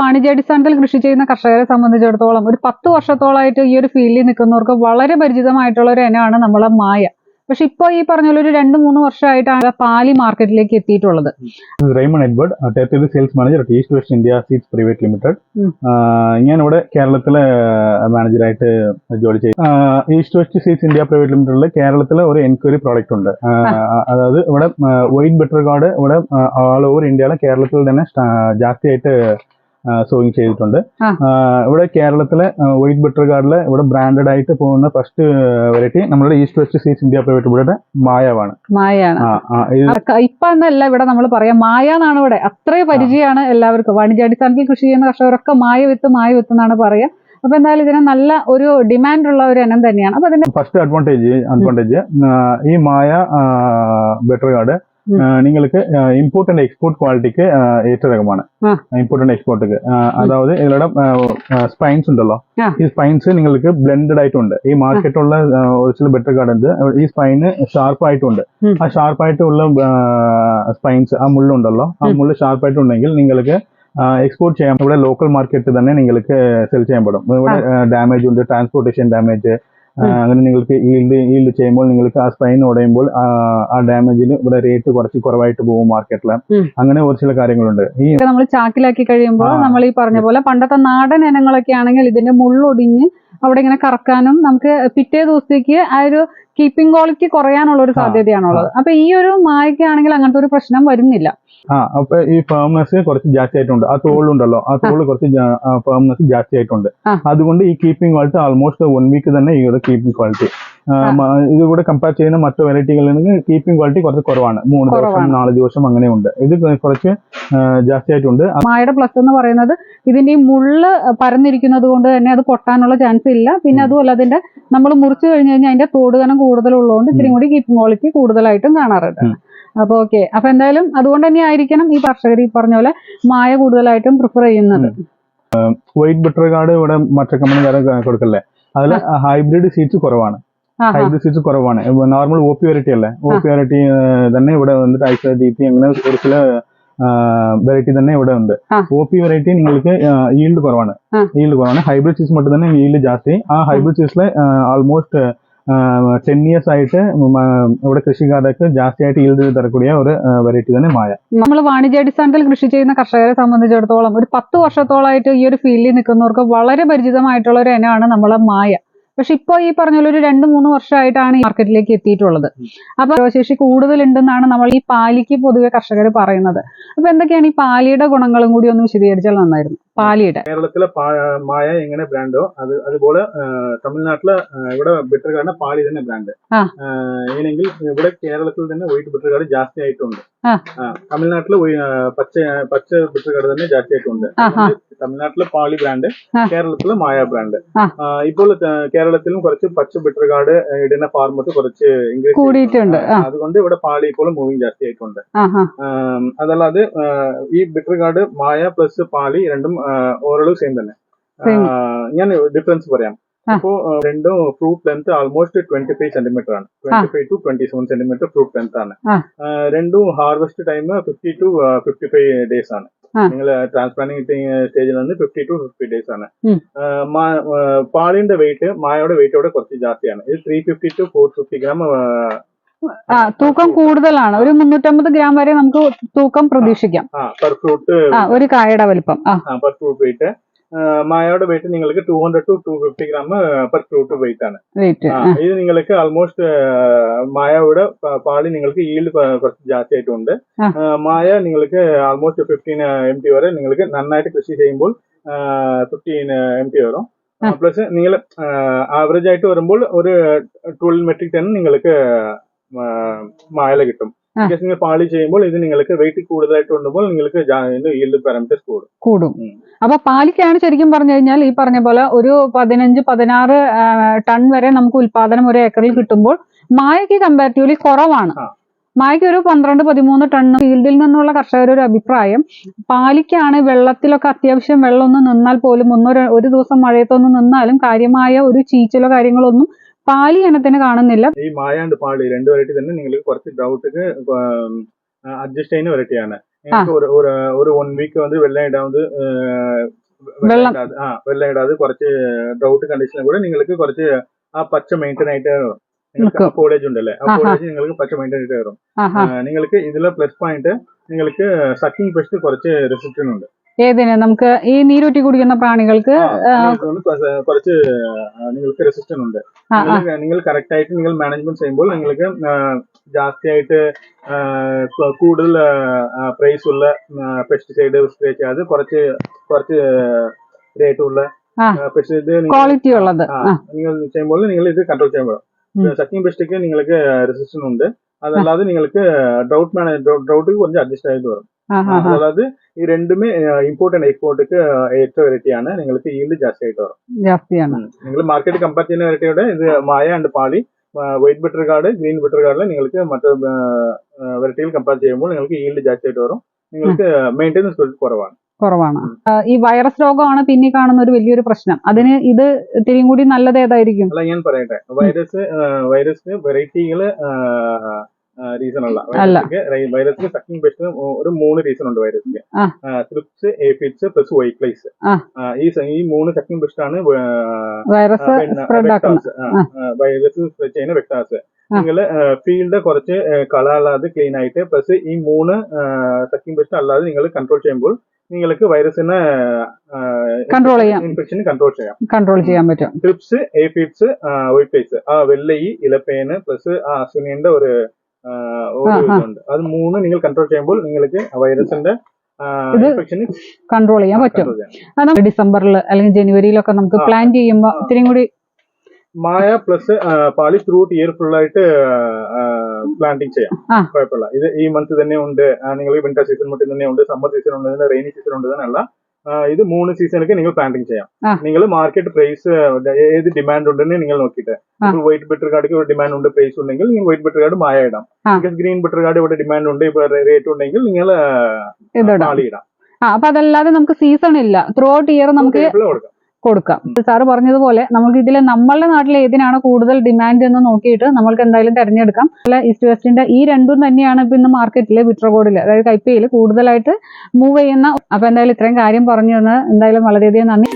വാണിജ്യാടിസ്ഥാനത്തിൽ കൃഷി ചെയ്യുന്ന കർഷകരെ സംബന്ധിച്ചിടത്തോളം ഒരു പത്ത് വർഷത്തോളമായിട്ട് ഈ ഒരു ഫീൽഡിൽ നിൽക്കുന്നവർക്ക് വളരെ പരിചിതമായിട്ടുള്ള ഒരു ഇനമാണ് നമ്മളെ മായ. പക്ഷെ ഇപ്പോൾ ഈ പറഞ്ഞ ഒരു രണ്ട് മൂന്ന് വർഷമായിട്ടാണ് പാലി മാർക്കറ്റിലേക്ക് എത്തിയിട്ടുള്ളത്. Raimon Edward territory sales manager at east west India seeds private limited. ഞാൻ ഇവിടെ കേരളത്തിലെ മാനേജറായിട്ട് ജോലി ചെയ്യും. East west seeds India private ലിമിറ്റഡിൽ കേരളത്തിലെ ഒരു എൻക്വയറി പ്രോഡക്റ്റ് ഉണ്ട്. അതായത് ഇവിടെ വൈറ്റ് ബെറ്റർ കാർഡ് ഇവിടെ ഓൾ ഓവർ ഇന്ത്യയിലെ കേരളത്തിൽ തന്നെ ജാസ്തിയായിട്ട് സോയിങ് ചെയ്തിട്ടുണ്ട്. ഇവിടെ കേരളത്തിലെ വൈറ്റ് ബട്ടർ കാർഡിൽ ഇവിടെ ബ്രാൻഡഡ് ആയിട്ട് പോകുന്ന ഫസ്റ്റ് വെറൈറ്റി നമ്മുടെ east west seeds India private ഇവിടെ മായാവാണ്. ഇപ്പൊ എന്നല്ല ഇവിടെ നമ്മൾ പറയാം മായ എന്നാണ് ഇവിടെ. അത്രയും പരിചയമാണ് എല്ലാവർക്കും. വാണിജ്യാടിസ്ഥാനത്തിൽ കൃഷി ചെയ്യുന്ന കർഷകരൊക്കെ മായ വിത്ത് മായ വിത്ത് എന്നാണ് പറയുക അപ്പൊ എന്തായാലും ഇതിന് നല്ല ഒരു ഡിമാൻഡ് ഉള്ള ഒരു ഇനം തന്നെയാണ്. അപ്പൊ അതിന്റെ ഫസ്റ്റ് അഡ്വാന്റേജ് അഡ്വാന്റേജ് ഈ മായ ബെറ്റർ കാർഡ് നിങ്ങൾക്ക് ഇമ്പോർട്ട് ആൻഡ് എക്സ്പോർട്ട് ക്വാളിറ്റിക്ക് ഏറ്റവും രകമാണ്. ഇമ്പോർട്ട് ആൻഡ് എക്സ്പോർട്ടിക്ക് അതായത് ഇതിലൂടെ സ്പൈൻസ് ഉണ്ടല്ലോ. ഈ സ്പൈൻസ് നിങ്ങൾക്ക് ബ്ലെൻഡഡ് ആയിട്ടുണ്ട്. ഈ മാർക്കറ്റുള്ള ഒരു ചില ബെറ്റർ കാർഡ് ഉണ്ട്. ഈ സ്പൈന് ഷാർപ്പ് ആയിട്ടുണ്ട്. ആ ഷാർപ്പ് ആയിട്ടുള്ള സ്പൈൻസ് ആ മുള്ളുണ്ടല്ലോ. ആ. മുള്ള് ഷാർപ്പ് ആയിട്ടുണ്ടെങ്കിൽ നിങ്ങൾക്ക് എക്സ്പോർട്ട് ചെയ്യാം ഇവിടെ ലോക്കൽ മാർക്കറ്റ് തന്നെ നിങ്ങൾക്ക് സെൽ ചെയ്യാൻ പെടും ഇവിടെ ഡാമേജ് ഉണ്ട് ട്രാൻസ്പോർട്ടേഷൻ ഡാമേജ്. അങ്ങനെ നിങ്ങൾക്ക് ഈൽഡ് ഈൽഡ് ചെയ്യുമ്പോൾ നിങ്ങൾക്ക് ആ സ്പൈൻ ഉടയുമ്പോൾ ആ- ഡാമേജിന് ഇവിടെ റേറ്റ് കുറച്ച് കുറവായിട്ട് പോകും മാർക്കറ്റിൽ. അങ്ങനെ ഒരു ചില കാര്യങ്ങളുണ്ട് ഈ നമ്മൾ ചാക്കിലാക്കി കഴിയുമ്പോൾ. നമ്മൾ ഈ പറഞ്ഞ പോലെ പണ്ടത്തെ നാടൻ ഇനങ്ങളൊക്കെ ആണെങ്കിൽ ഇതിന്റെ മുള്ളൊടിഞ്ഞ് അവിടെ ഇങ്ങനെ കറക്കാനും നമുക്ക് പിറ്റേ ദിവസത്തേക്ക് ആ ഒരു കീപ്പിംഗ് ക്വാളിറ്റി കുറയാനുള്ള ഒരു സാധ്യതയാണുള്ളത്. അപ്പൊ ഈ ഒരു മായക്കാണെങ്കിൽ അങ്ങനത്തെ ഒരു പ്രശ്നം വരുന്നില്ല. ആ അപ്പൊ ഈ ഫേംനെസ് കുറച്ച് ജാസ്തി ആയിട്ടുണ്ട്. ആ തോളുണ്ടല്ലോ ആ തോൾ കുറച്ച് ഫേംനെസ് ജാസ്തി ആയിട്ടുണ്ട്. അതുകൊണ്ട് ഈ keeping quality almost one week തന്നെ ഈ ഒരു കീപ്പിംഗ് ക്വാളിറ്റി ഇത് കൂടെ കമ്പയർ ചെയ്യുന്ന മറ്റു വെറൈറ്റികളിൽ കീപ്പിംഗ് ക്വാളിറ്റി കുറച്ച് കുറവാണ്. മൂന്ന് ദിവസം. നാല് ദിവസം അങ്ങനെയുണ്ട്. ഇത് കുറച്ച് ആ, ജാസ്തി ആയിട്ടുണ്ട് മായയുടെ പ്ലസ് എന്ന് പറയുന്നത് ഇതിന്റെ ഈ മുള്ള് പരന്നിരിക്കുന്നത് കൊണ്ട് തന്നെ അത് പൊട്ടാനുള്ള ചാൻസ് ഇല്ല. പിന്നെ അതുപോലെ അതിന്റെ നമ്മൾ മുറിച്ചു കഴിഞ്ഞു കഴിഞ്ഞാൽ അതിന്റെ തോടുകനം കൂടുതലുള്ളതുകൊണ്ട് ഇത്തിരി കൂടി കീപ്പിംഗ് ക്വാളിറ്റി കൂടുതലായിട്ടും കാണാറുണ്ട്. അപ്പൊ ഓക്കെ അപ്പൊ എന്തായാലും അതുകൊണ്ട് തന്നെ ആയിരിക്കണം ഈ കർഷകർ ഈ പറഞ്ഞ പോലെ മായ കൂടുതലായിട്ടും പ്രിഫർ ചെയ്യുന്നത്. വൈറ്റ് ബട്ടർ കാർഡ് ഇവിടെ മറ്റു കമ്പനിക്കാരെ കൊടുക്കല്ലേ? അതിൽ ഹൈബ്രിഡ് സീഡ്സ് കുറവാണ്. ഹൈബ്രിഡ് സീഡ്സ് കുറവാണ്. നോർമൽ ഒ പി വെറൈറ്റി അല്ലേ? ഒ പി വെറൈറ്റി തന്നെ ഇവിടെ വന്നിട്ട് ഐസ ഡി പി അങ്ങനെ ഒരു ചില വെറൈറ്റി തന്നെ ഇവിടെ ഉണ്ട്. ഒ പി വെറൈറ്റി നിങ്ങൾക്ക് ഈൽഡ് കുറവാണ്. ഈൽഡ് കുറവാണ്. ഹൈബ്രിഡ് സീസ് മറ്റും തന്നെ ഈൽഡ് ജാസ്തി. ആ ഹൈബ്രിഡ് സീസിലെ ആൾമോസ്റ്റ് ടെൻ ഇയേഴ്സ് ആയിട്ട് ഇവിടെ കൃഷിക്കാർക്ക് ജാസ്തിയായിട്ട് ഈൽഡ് തരക്കൂടിയ ഒരു വെറൈറ്റി തന്നെ മായ. നമ്മൾ വാണിജ്യാടിസ്ഥാനത്തിൽ കൃഷി ചെയ്യുന്ന കർഷകരെ സംബന്ധിച്ചിടത്തോളം ഒരു പത്ത് വർഷത്തോളമായിട്ട് ഈ ഒരു ഫീൽഡിൽ നിൽക്കുന്നവർക്ക് വളരെ പരിചിതമായിട്ടുള്ള ഒരു ഇനമാണ് നമ്മളെ മായ. പക്ഷെ ഇപ്പോൾ ഈ പറഞ്ഞ പോലെ ഒരു രണ്ട് മൂന്ന് വർഷമായിട്ടാണ് ഈ മാർക്കറ്റിലേക്ക് എത്തിയിട്ടുള്ളത്. അപ്പൊ ശേഷി കൂടുതലുണ്ടെന്നാണ് നമ്മൾ ഈ പാലിക്ക് പൊതുവെ കർഷകർ പറയുന്നത്. അപ്പൊ എന്തൊക്കെയാണ് ഈ പാലിയുടെ ഗുണങ്ങളും കൂടി ഒന്ന് വിശദീകരിച്ചാൽ നന്നായിരുന്നു. പാലിയുടെ. കേരളത്തിലെ മായ എങ്ങനെ ബ്രാൻഡോ അത് അതുപോലെ തമിഴ്നാട്ടിലെ ഇവിടെ ബെറ്റർ കാർഡിന് പാലി തന്നെ ബ്രാൻഡ്. എങ്ങനെയെങ്കിൽ ഇവിടെ കേരളത്തിൽ തന്നെ വൈറ്റ് ബെറ്റർ കാർഡ് ജാസ്തി ആയിട്ടുണ്ട്. തമിഴ്നാട്ടിൽ പച്ച പച്ച ബെറ്റർ കാർഡ് തന്നെ ജാസ്തി ആയിട്ടുണ്ട്. തമിഴ്നാട്ടിലെ പാളി ബ്രാൻഡ് കേരളത്തിലെ മായ ബ്രാൻഡ്. ഇപ്പോൾ കേരളത്തിലും കുറച്ച് പച്ച ബെറ്റർ കാർഡ് ഇടുന്ന ഫാർമത്ത് കുറച്ച് കൂടിയിട്ടുണ്ട്. അതുകൊണ്ട് ഇവിടെ പാളി ഇപ്പോൾ മൂവിങ് ജാസ്തി ആയിട്ടുണ്ട്. അതല്ലാതെ ഈ ബിറ്റർ കാർഡ് മായ പ്ലസ് പാളി രണ്ടും ഓരളവ് സെയിം തന്നെ. ഞാൻ ഡിഫറൻസ് പറയാം. അപ്പോ ഇപ്പോ രണ്ടും fruit length almost twenty five centimetre ആണ് twenty five to twenty seven centimetre fruit length ആണ് രണ്ടും harvest time fifty to fifty five days ആണ്. നിങ്ങൾ ട്രാൻസ്പ്ലാന്റിംഗ് സ്റ്റേജിൽ നിന്ന് ഫിഫ്റ്റി ടു ഫിഫ്റ്റി ഡേയ്സ് ആണ്. പാളിന്റെ വെയിറ്റ് മായയുടെ വെയിറ്റോടെ കുറച്ച് ജാസ്തിയാണ്. ഇത് three fifty to four fifty gram ആ തൂക്കം കൂടുതലാണ്. ഒരു മുന്നൂറ്റമ്പത് ഗ്രാം വരെ നമുക്ക് തൂക്കം പ്രതീക്ഷിക്കാം. ആ ഒരു കായയുടെ വലിപ്പം. ആ. പെർ ഫ്രൂട്ട് വെയിറ്റ് മായയുടെ വെയിറ്റ് നിങ്ങൾക്ക് two hundred to two fifty gram per fruit weight ആണ്. ഇത് നിങ്ങൾക്ക് ആൾമോസ്റ്റ് മായയുടെ പാളി നിങ്ങൾക്ക് ഈൽഡ് കുറച്ച് ജാസ്തി ആയിട്ടുണ്ട്. മായ നിങ്ങൾക്ക് ആൾമോസ്റ്റ് ഫിഫ്റ്റീൻ എം ടി വരെ നിങ്ങൾക്ക് നന്നായിട്ട് കൃഷി ചെയ്യുമ്പോൾ ഫിഫ്റ്റീൻ എം ടി വരും. പ്ലസ് നിങ്ങൾ ആവറേജ് ആയിട്ട് വരുമ്പോൾ ഒരു ട്വൽവ് മെട്രിക് ടൺ നിങ്ങൾക്ക് മായല കിട്ടും. Because നിങ്ങൾ പാളി ചെയ്യുമ്പോൾ ഇത് നിങ്ങൾക്ക് വെയിറ്റ് കൂടുതലായിട്ട് ഉണ്ടുമ്പോൾ നിങ്ങൾക്ക് ഈൽഡ് പാരാമീറ്റേഴ്സ് കൂടും. കൂടും. അപ്പൊ പാലിക്കാണ് ശരിക്കും പറഞ്ഞു കഴിഞ്ഞാൽ ഈ പറഞ്ഞ പോലെ ഒരു പതിനഞ്ച് പതിനാറ് ടൺ വരെ നമുക്ക് ഉൽപാദനം ഒരു ഏക്കറിൽ കിട്ടുമ്പോൾ മായക്ക് കമ്പാരിറ്റീവ്ലി കുറവാണ്. മായയ്ക്ക് മായക്ക് ഒരു പന്ത്രണ്ട് പതിമൂന്ന് ടൺ ഫീൽഡിൽ നിന്നുള്ള കർഷകരുടെ ഒരു അഭിപ്രായം. പാലിക്കാണ് വെള്ളത്തിലൊക്കെ അത്യാവശ്യം വെള്ളം ഒന്ന് നിന്നാൽ പോലും ഒന്നോ ഒരു ദിവസം മഴയത്തൊന്ന് നിന്നാലും കാര്യമായ ഒരു ചീച്ചലോ കാര്യങ്ങളൊന്നും പാലി ഇനത്തിന് കാണുന്നില്ല. ഈ മായാണ്ട് പാളി രണ്ട് വെറൈറ്റി തന്നെ നിങ്ങൾക്ക് കുറച്ച് ഡൗട്ടുക്ക് അഡ്ജസ്റ്റ് ചെയ്യുന്ന വെറൈറ്റിയാണ് നിങ്ങൾക്ക് ഒരു ഒരു വൺ വീക്ക് വന്ന് വെള്ളം ഇടാവുന്നത് വെള്ളം. ആ വെള്ളം ഇടാതെ കുറച്ച് ഡൗട്ട് കണ്ടീഷനിൽ കൂടെ നിങ്ങൾക്ക് കുറച്ച് ആ പച്ച മെയിന്റൈൻ ആയിട്ട് നിങ്ങൾക്ക് കോളേജ് ഉണ്ടല്ലേ? ആ കോളേജ് നിങ്ങൾക്ക് പച്ച മെയിന്റൈൻ ആയിട്ട് കയറും നിങ്ങൾക്ക് ഇതിലെ പ്ലസ് പോയിന്റ് നിങ്ങൾക്ക് സക്കിംഗ് പെസ്റ്റ് കുറച്ച് റെസിസ്റ്റന്റ് ഉണ്ട്. ഏതിന്? നമുക്ക് ഈ നീരൂറ്റി കുടിക്കുന്ന പ്രാണികൾക്ക് കുറച്ച് നിങ്ങൾക്ക് റെസിസ്റ്റന്റ് ഉണ്ട്. നിങ്ങൾ കറക്റ്റ് ആയിട്ട് നിങ്ങൾ മാനേജ്മെന്റ് ചെയ്യുമ്പോൾ നിങ്ങൾക്ക് ജാസ്തിയായിട്ട് കൂടുതൽ പ്രൈസ് ഉള്ള പെസ്റ്റിസൈഡ് സ്പ്രേ ചെയ്യാതെ കുറച്ച് കുറച്ച് റേറ്റ് ഉള്ള ക്വാളിറ്റി ഉള്ളത്. നിങ്ങൾ ചെയ്യുമ്പോൾ നിങ്ങൾ ഇത് കൺട്രോൾ ചെയ്യാൻ പറ്റും സക്കിംഗ് പെസ്റ്റിക്ക് നിങ്ങൾക്ക് റെസിസ്റ്റന്റ് ഉണ്ട്. അതല്ലാതെ നിങ്ങൾക്ക് ഡൗട്ട് മാനേജ് ഡൗട്ടിൽ കുറച്ച് അഡ്ജസ്റ്റ് ആയിട്ട് വരും. ഈ രണ്ടുമേ ഇമ്പോർട്ട് ആൻഡ് എക്സ്പോർട്ടിക്ക് ഏറ്റവും വെറൈറ്റിയാണ് നിങ്ങൾക്ക് ഈൽഡ് ജാസ്തി ആയിട്ട് വരും. ജാസ്തിയാണ്. നിങ്ങൾ മാർക്കറ്റ് കമ്പയർ ചെയ്യുന്ന വെറൈറ്റിയുടെ ഇത് Maya and Pali white bitter gourd green bitter കാർഡിൽ നിങ്ങൾക്ക് മറ്റു വെറൈറ്റികൾ കമ്പയർ ചെയ്യുമ്പോൾ നിങ്ങൾക്ക് ഈൽഡ് ജാസ്തി ആയിട്ട് വരും. നിങ്ങൾക്ക് മെയിന്റെനൻസ് കുറവാണ്. കുറവാണ്. ഈ വൈറസ് രോഗമാണ് പിന്നെ കാണുന്ന ഒരു വലിയൊരു പ്രശ്നം. അതിന് ഇത് ഇത്തിരിയും കൂടി നല്ലത് ഏതായിരിക്കും? അല്ല ഞാൻ പറയട്ടെ. വൈറസ് വൈറസ് വെറൈറ്റികൾ റീസൺ അല്ല. വൈറസിന് സക്കിംഗ് പേഷ്യന് ഒരു മൂന്ന് റീസൺ ഉണ്ട് വൈറസിന് ത്രിപ്സ് ഏഫിഡ്സ് പ്ലസ് വൈക്ലൈസ് ഈ ഈ മൂന്ന് സക്കിംഗ് പേഷ്യനാണ് ആണ് വൈറസ് വൈറസ് ചെയ്യുന്ന വെക്ടാസ്. നിങ്ങൾ ഫീൽഡ് കുറച്ച് കളറല്ലാതെ ക്ലീൻ ആയിട്ട് പ്ലസ് ഈ മൂന്ന് സക്കിംഗ് പേഷ്യൻ അല്ലാതെ നിങ്ങൾ കൺട്രോൾ ചെയ്യുമ്പോൾ നിങ്ങൾക്ക് വൈറസിനെ കൺട്രോൾ ചെയ്യാം. ഇൻഫെക്ഷൻ കൺട്രോൾ ചെയ്യാം. കൺട്രോൾ ചെയ്യാൻ പറ്റും. ട്രിപ്സ് എഫിറ്റ്സ് വൈപ്ലൈസ് പ്ലേസ് ആ വെള്ളയി ഇലപ്പേന് പ്ലസ് ആ അസുനിയുടെ ഒരു ഒരു. ഇതുണ്ട്. അത് മൂന്ന് നിങ്ങൾ കൺട്രോൾ ചെയ്യുമ്പോൾ നിങ്ങൾക്ക് വൈറസിന്റെ ഇത് കൺട്രോൾ ചെയ്യാൻ പറ്റും. നമുക്ക് ഡിസംബറിൽ അല്ലെങ്കിൽ ജനുവരിയിലൊക്കെ നമുക്ക് പ്ലാൻ ചെയ്യുമ്പോൾ ഇത്തിരി കൂടി Maya plus Pali round year full ആയിട്ട് പ്ലാന്റിങ് ചെയ്യാം. കുഴപ്പമില്ല. ഇത് ഈ മന്ത് തന്നെ ഉണ്ട്. നിങ്ങൾ വിന്റർ സീസൺ മറ്റും തന്നെ ഉണ്ട്. സമ്മർ സീസൺ ഉണ്ട്. റെയിനി സീസൺ ഉണ്ട്. എന്നല്ല ഇത് മൂന്ന് സീസണിലേക്ക് നിങ്ങൾ പ്ലാന്റിങ് ചെയ്യാം. നിങ്ങൾ മാർക്കറ്റ് പ്രൈസ് ഏത് ഡിമാൻഡ് ഉണ്ടെന്ന് നിങ്ങൾ നോക്കിയിട്ട്. വൈറ്റ് ബെറ്റർ കാർഡിക്ക് ഒരു ഡിമാൻഡ് ഉണ്ട് പ്രൈസ് ഉണ്ടെങ്കിൽ നിങ്ങൾ വൈറ്റ് ബെറ്റർ കാർഡ് മായ ഇടാം. ഗ്രീൻ ബെറ്റർ കാർഡ് ഇവിടെ ഡിമാൻഡ് ഉണ്ട് റേറ്റ് ഉണ്ടെങ്കിൽ നിങ്ങൾ ഇടാം. അപ്പൊ അതല്ലാതെ നമുക്ക് സീസൺ ഇല്ല. ത്രൂ ഔട്ട് ഇയർ നമുക്ക് കൊടുക്കാം. സാറ് പറഞ്ഞതുപോലെ നമുക്ക് ഇതിൽ നമ്മളുടെ നാട്ടിൽ ഏതിനാണ് കൂടുതൽ ഡിമാൻഡ് എന്ന് നോക്കിയിട്ട് നമ്മൾക്ക് എന്തായാലും തിരഞ്ഞെടുക്കാം. അല്ല ഈസ്റ്റ് വെസ്റ്റിന്റെ ഈ രണ്ടും തന്നെയാണ് ഇപ്പൊ ഇന്ന് മാർക്കറ്റിൽ വിട്രകോഡിൽ അതായത് കൈപ്പയിൽ കൂടുതലായിട്ട് മൂവ് ചെയ്യുന്ന അപ്പൊ എന്തായാലും ഇത്രയും കാര്യം പറഞ്ഞു തന്നത് എന്തായാലും വളരെയധികം നന്ദി.